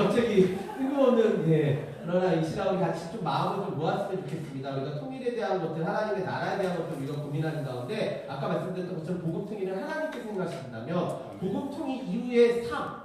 갑자기 뜬금없는 예. 그러나 이 시간 우리 같이 좀 마음을 좀 모았으면 좋겠습니다. 우리가 통일에 대한 것들, 하나님의 나라에 대한 것들 우리가 고민하는 가운데 아까 말씀드렸던 것처럼 복음 통일을 하나님께 생각하신다면 복음 통일 이후의 삶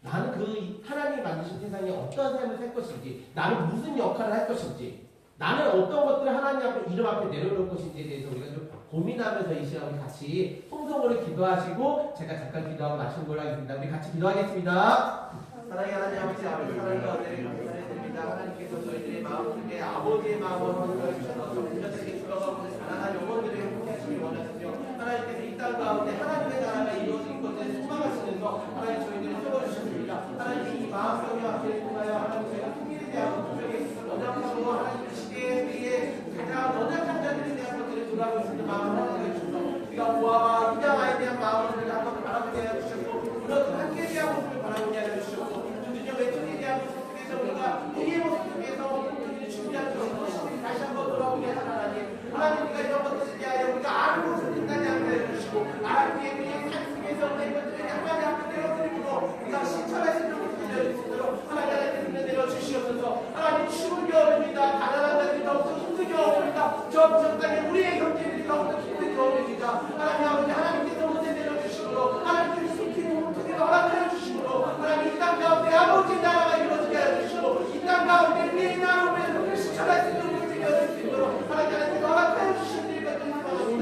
나는 그 하나님이 만드신 세상에 어떤 삶을 살 것인지 나는 무슨 역할을 할 것인지 나는 어떤 것들을 하나님 앞에 이름 앞에 내려놓을 것인지에 대해서 우리가 좀 고민하면서 이 시간 우리 같이 통성으로 기도하시고 제가 잠깐 기도하고 마치는 걸로 하겠습니다. 우리 같이 기도하겠습니다. 사랑의 하나님 아버지 아버지 사랑과 은혜를 감사드립니다. 하나님께서 저희들의 마음속에 아버지의 마음을 허락해 주셔서 정신적인 죽어가고 가난한 영혼들을 행복해주시기 원하시며 하나님께서 이 땅 가운데 하나님의 나라가 이루어진 것을 소망하시면서 하나님 저희들을 세워주셨습니다. 하나님 이 마음속에 앞에 통하여 하나님 저희가 통일에 대한 분명히 원약하고 하나님 그 시대에 우리의 가장 원약한 자들에 대한 것들을 돌아보고 있는 마음을 허락해 주셔서 우리가 보아와 입양아에 대한 마음을 우리가 한번 바라보게 하여 주셨고 물론 함께 대한 모습을 바라보게 하여 주셨고 주주님 외통에 대한 모습 속에서 우리가 우리의 모습 속에서 우리를 준비한 그런 것이 다시 한번 돌아오게 하는 하나님 하나님 우리가 이런 것들을 대하여 우리가 아는 것을 끝나지 않게 해주시고 알기에 우리의 삶 속에서 우리의 것들을 약간의 앞에 내어드리고 우리가 실천할 수 있는 것을 내려주시도록 하나님 하나님 내려주시옵소서 하나님 추운게 어렵니다 가난한 자들이 더욱더 힘들게 어렵니다 저 적당히 우리의 형제들이 더욱더 힘들게 어렵니다 하나님 아버지 하나님께서 문제 내려주시므로 하나님께서 속히 통일을 허락하여 주시므로 하나님 이 땅 가운데 아버지 나라가 이루어지게 하여 주시고 이 땅 가운데 우리의 나름의 실천할 수 있는 것을 되어질 수 있도록 하나님 하나님 허락하여 주시는 일 같은 기도합니다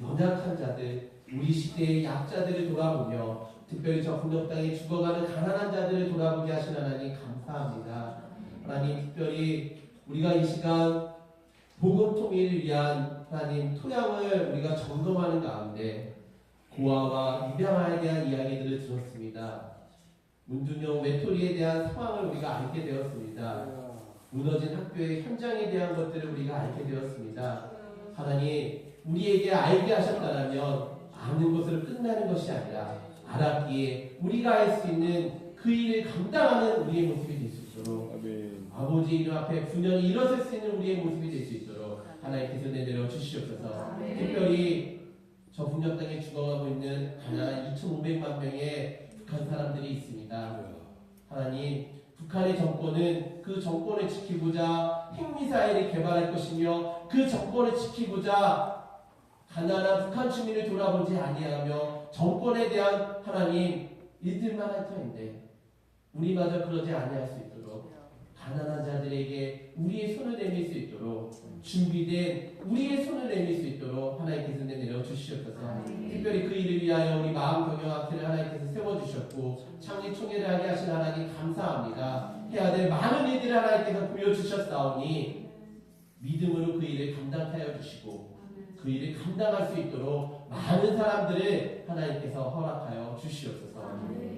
연약한 자들 우리 시대의 약자들을 돌아보며 특별히 저 풍력 땅에 죽어가는 가난한 자들을 돌아보게 하신 하나님 감사합니다. 하나님 특별히 우리가 이 시간 복음 통일을 위한 하나님 토양을 우리가 점검하는 가운데 고아와 입양아에 대한 이야기들을 들었습니다. 문준용 외톨이에 대한 상황을 우리가 알게 되었습니다. 무너진 학교의 현장에 대한 것들을 우리가 알게 되었습니다. 하나님, 우리에게 알게 하셨다면 아는 것으로 끝나는 것이 아니라 알았기에 우리가 할 수 있는 그 일을 감당하는 우리의 모습이 될 수 있도록 아멘. 아버지 이름 앞에 분연히 일어설 수 있는 우리의 모습이 될 수 있도록 하나님께서 내려 주시옵소서. 특별히 저 북녘 땅에 죽어가고 있는 가난 2,500만 명의 북한 사람들이 있습니다. 하나님, 북한의 정권은 그 정권을 지키고자 핵미사일을 개발할 것이며 그 정권을 지키고자 가난한 북한 주민을 돌아보지 아니하며 정권에 대한 하나님 일들만 할 터인데 우리마저 그러지 아니할 수 있도록 가난한 자들에게 우리의 손을 내밀 수 있도록 준비된 우리의 손을 내밀 수 있도록 하나님께서 내려 주시옵소서. 특별히 그 일을 위하여 우리 마음 경영 학회를 하나님께서 세워 주셨고 창립 총회를 하게 하신 하나님 감사합니다. 해야 될 많은 일들을 하나님께서 보여 주셨사오니 믿음으로 그 일을 감당하여 주시고 그 일을 감당할 수 있도록 많은 사람들을 하나님께서 허락하여 주시옵소서.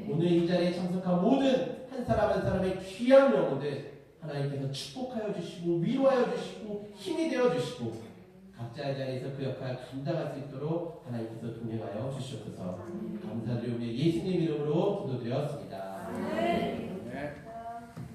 오늘 이 자리에 참석한 모든 한 사람 한 사람의 귀한 영혼들 하나님께서 축복하여 주시고 위로하여 주시고 힘이 되어 주시고 각자의 자리에서 그 역할을 감당할 수 있도록 하나님께서 동행하여 주시옵소서. 감사드리며 예수님